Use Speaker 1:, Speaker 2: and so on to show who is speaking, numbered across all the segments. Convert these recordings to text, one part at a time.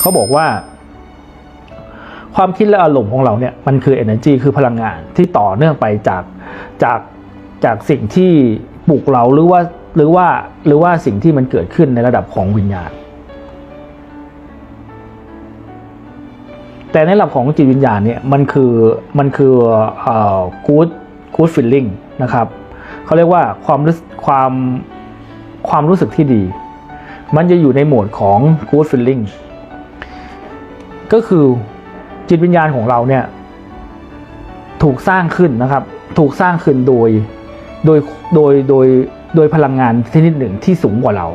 Speaker 1: เขาบอกว่า ความคิดและอารมณ์ของเราเนี่ยมันคือ energy คือพลังงานที่ต่อเนื่องไปจากจากจากสิ่งที่ปลุกเราหรือว่าหรือว่าหรือว่าสิ่งที่มันเกิดขึ้นในระดับของวิญญาณ แต่ในระดับของจิตวิญญาณเนี่ยมันคือมันคือเอ่อ good good feeling นะครับเขาเรียกว่าความรู้ความความรู้สึกที่ดี มันจะอยู่ในโหมดของ good feeling ก็คือจิตวิญญาณของเราเนี่ยถูกสร้างขึ้นนะครับ ถูกสร้างขึ้นโดยโดยโดยโดยโดยพลังงานชนิดหนึ่งที่สูงกว่าเรา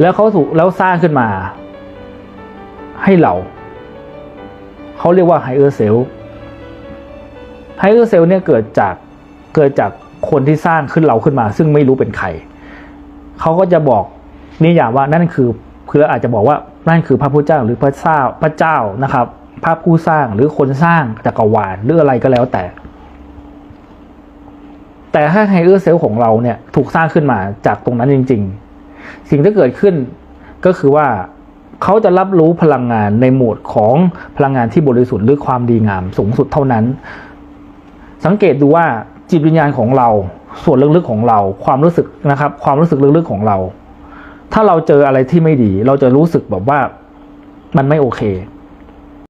Speaker 1: แล้วเขาถูกแล้วสร้างขึ้นมา ให้เรา เขาเรียกว่า higher self higher self เนี่ยเกิดจากเกิดจากคนที่สร้างขึ้นเราขึ้นมา ซึ่งไม่รู้เป็นใคร เขาก็จะบอกนิยามว่านั่นคือ คืออาจจะบอกว่านั่นคือพระพุทธเจ้าหรือพระเจ้าพระเจ้านะครับ พระผู้สร้างหรือคนสร้างจักรวาลหรืออะไรก็แล้วแต่ แต่ถ้าไฮเออร์เซลของเราเนี่ยถูกสร้างขึ้นมาจากตรงนั้นจริง ๆ สิ่งที่เกิดขึ้นก็คือว่าเขาจะรับรู้พลังงานในโหมดของพลังงานที่บริสุทธิ์หรือความดีงามสูงสุดเท่านั้น สังเกตดูว่าจิตวิญญาณของเรา ส่วนลึกๆของเรา ความรู้สึกนะครับ ความรู้สึกลึกๆของเรา ถ้าเราเจออะไรที่ไม่ดี เราจะรู้สึกแบบว่ามันไม่โอเค